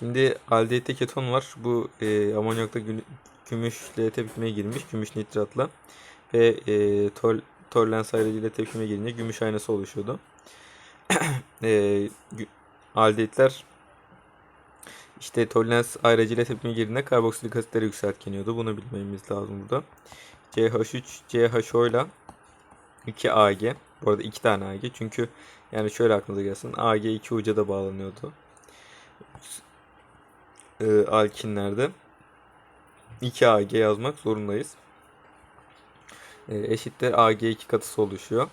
Şimdi aldehite keton var. Bu e, amonyakta gü- gümüşle tepkimeye girmiş. Gümüş nitratla. Ve e, tol, tollens ayrıcıyla tepkimeye girince gümüş aynası oluşuyordu. e, aldehitler işte tollens ayrıcıyla tepkimeye girdiğinde karboksilik asitleri yükseltkeniyordu. Bunu bilmemiz lazım burada. CH3, CHO ile 2 AG. Bu arada 2 tane AG. Çünkü yani şöyle aklınıza gelsin. AG iki uca da bağlanıyordu. Ee, alkinlerde 2 AG yazmak zorundayız. Ee, eşittir AG2 katısı oluşuyor.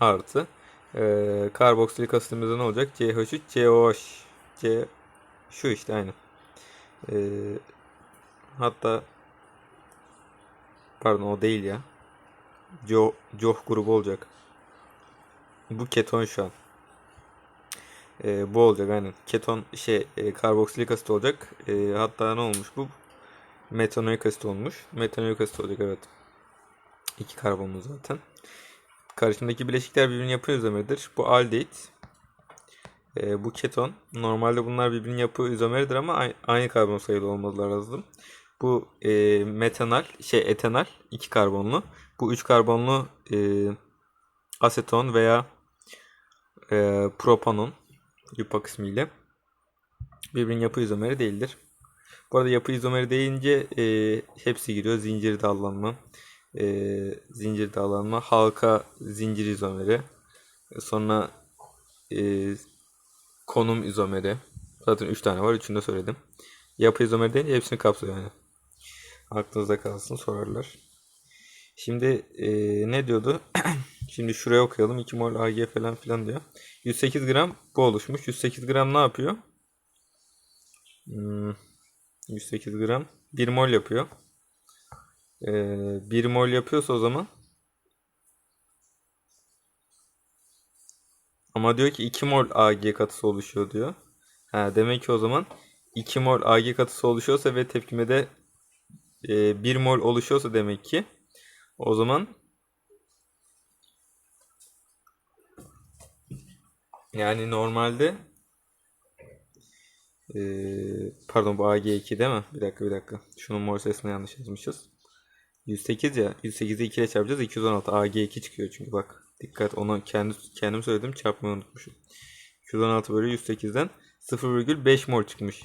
Artı ee, karboksilik asitimizde ne olacak? CH3, COH. C şu işte aynı. Ee, hatta pardon o değil ya. Jo, Joh grubu olacak. Bu keton şu an. Ee, bu olacak aynen. Keton şey e, karboksilik asit olacak. Ee, hatta ne olmuş bu? Metanoik asit olmuş. Metanoik asit olacak evet. İki karbonlu zaten. Karışımdaki bileşikler birbirini yapı izomeridir. Bu aldehit. Ee, bu keton. Normalde bunlar birbirinin yapı izomeridir ama ay- aynı karbon sayılı olmaları lazım. Bu e, metanal, şey etanal iki karbonlu. Bu üç karbonlu e, aseton veya e, propanon yupak ismiyle birbirinin yapı izomeri değildir. Bu arada yapı izomeri deyince e, hepsi giriyor. Zincir dallanma, e, zincir dallanma, halka zincir izomeri, sonra e, konum izomeri. Zaten 3 tane var. Üçünü de söyledim. Yapı izomeri deyince hepsini kapsıyor yani. Aklınızda kalsın sorarlar. Şimdi e, ne diyordu? Şimdi şuraya okuyalım. 2 mol Ag falan filan diyor. 108 gram bu oluşmuş. 108 gram ne yapıyor? Hmm, 108 gram 1 mol yapıyor. Ee, 1 mol yapıyorsa o zaman ama diyor ki 2 mol Ag katısı oluşuyor diyor. Ha, demek ki o zaman 2 mol Ag katısı oluşuyorsa ve tepkimede e, 1 mol oluşuyorsa demek ki o zaman yani normalde Ee, pardon bu AG2 değil mi? Bir dakika bir dakika. Şunun mol sayısını yanlış yazmışız. 108 ya. 108'i 2 ile çarpacağız. 216. AG2 çıkıyor çünkü bak. Dikkat onu kendi, kendim söyledim çarpmayı unutmuşum. 216 bölü 108'den 0,5 mol çıkmış.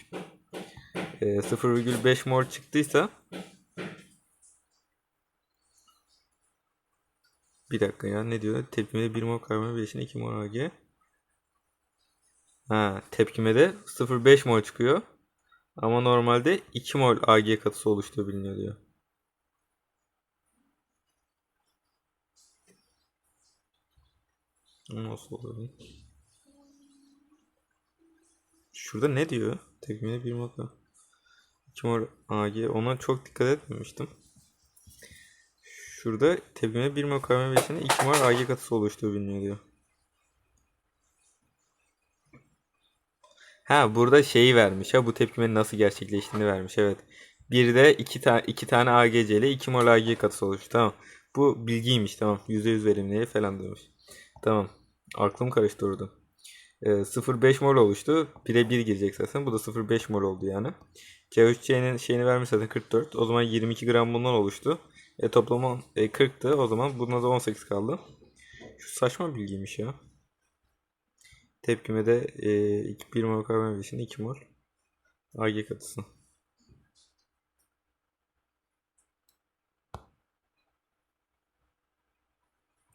Ee, 0,5 mol çıktıysa bir dakika ya ne diyor? Tepkimede 1 mol karbon 5'in 2 mol AG. Ha, tepkimede 0,5 mol çıkıyor. Ama normalde 2 mol Ag katısı oluştuğu biliniyor diyor. Nasıl oluyor? Şurada ne diyor? Tepkimede 1 mol karbon. 2 mol Ag. Ona çok dikkat etmemiştim. Şurada tepkimede 1 mol karbon 5'in 2 mol Ag katısı oluştuğu biliniyor diyor. Ha burada şeyi vermiş ha bu tepkimenin nasıl gerçekleştiğini vermiş evet. Bir de iki, ta iki tane AGC ile 2 mol AG katısı oluştu tamam. Bu bilgiymiş tamam. %100 verimliliği falan demiş. Tamam. Aklım karıştı orada. Ee, 0,5 mol oluştu. 1'e 1 girecek zaten. Bu da 0,5 mol oldu yani. C3C'nin şeyini vermiş zaten 44. O zaman 22 gram bundan oluştu. E toplamı e, 40'tı. O zaman buna da 18 kaldı. Şu saçma bilgiymiş ya. Tepkime de e, 1 mol karbon beşin 2 mol Ag katısı.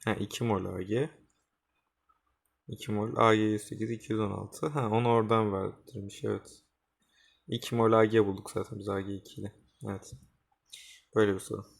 Ha 2 mol Ag. 2 mol Ag 108 216. Ha onu oradan verdirmiş evet. 2 mol Ag bulduk zaten biz Ag 2 ile. Evet. Böyle bir soru.